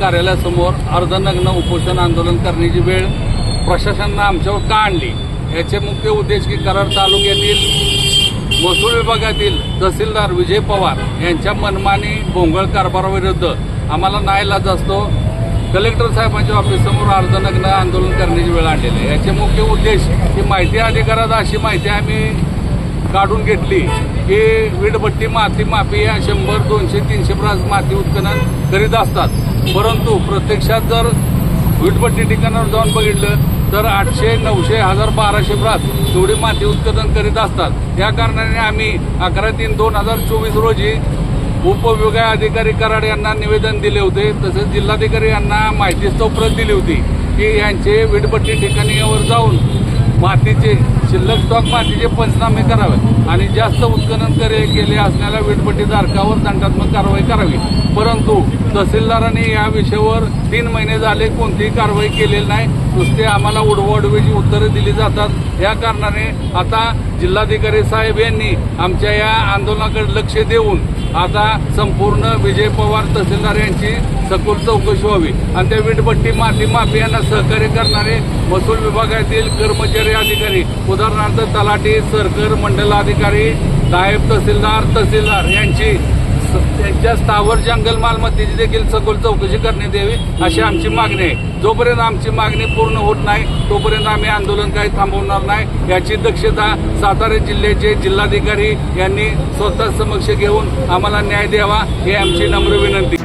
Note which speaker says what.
Speaker 1: कार्यालयासमोर अर्धनग्न उपोषण आंदोलन करण्याची वेळ प्रशासनानं आमच्यावर का आणली? याचे मुख्य उद्देश की कराड तालुक्यातील महसूल विभागातील तहसीलदार विजय पवार यांच्या मनमानी भोंगळ कारभाराविरुद्ध आम्हाला नाईलाज असतो. कलेक्टर साहेबांच्या ऑफिससमोर अर्धनग्न आंदोलन करण्याची वेळ आणलेली आहे. याचे मुख्य उद्देश की माहिती अधिकारात अशी माहिती आम्ही काढून घेतली की वीटभट्टी माती माफी या शंभर दोनशे तीनशे ब्रास माती उत्खनन करीत असतात. परंतु प्रत्यक्षात जर वीटभट्टी ठिकाणावर जाऊन बघितलं तर आठशे नऊशे हजार बाराशे ब्रास एवढी माती उत्पादन करीत असतात. या कारणाने आम्ही अकरा तीन दोन हजार चोवीस रोजी उपविभागीय अधिकारी कराड यांना निवेदन दिले होते. तसेच जिल्हाधिकारी यांना माहितीस्तव प्रत दिली होती की यांचे वीटभट्टी ठिकाणीवर जाऊन मातीचे शिल्लक स्टॉक मातीचे पंचनामे करावे आणि जास्त उत्खनन करे केले असणाऱ्या वीटभट्टीधारकावर दंडात्मक कारवाई करावी. परंतु तहसीलदारांनी या विषयावर तीन महिने झाले कोणतीही कारवाई केलेली नाही. नुसते आम्हाला उडवाउडवीची उत्तरे दिली जातात. या कारणाने आता जिल्हाधिकारी साहेब यांनी आमच्या या आंदोलनाकडे लक्ष देऊन आता संपूर्ण विजय पवार तहसीलदार यांची सखोल चौकशी व्हावी. आणि त्या वीटभट्टी माती माफी यांना सहकार्य करणारे महसूल विभागातील कर्मचारी अधिकारी उदाहरणार्थ तलाठी सरकर मंडलाधिकारी नायब तहसीलदार तहसीलदार यांची त्यांच्या स्थावर जंगल मालमत्तेची देखील सखोल चौकशी करण्यात यावी अशी आमची मागणी आहे. जोपर्यंत आमची मागणी पूर्ण होत नाही तोपर्यंत आम्ही आंदोलन काही थांबवणार नाही. याची दक्षता सातारा जिल्ह्याचे जिल्हाधिकारी यांनी स्वतः समक्ष घेऊन आम्हाला न्याय द्यावा ही आमची नम्र विनंती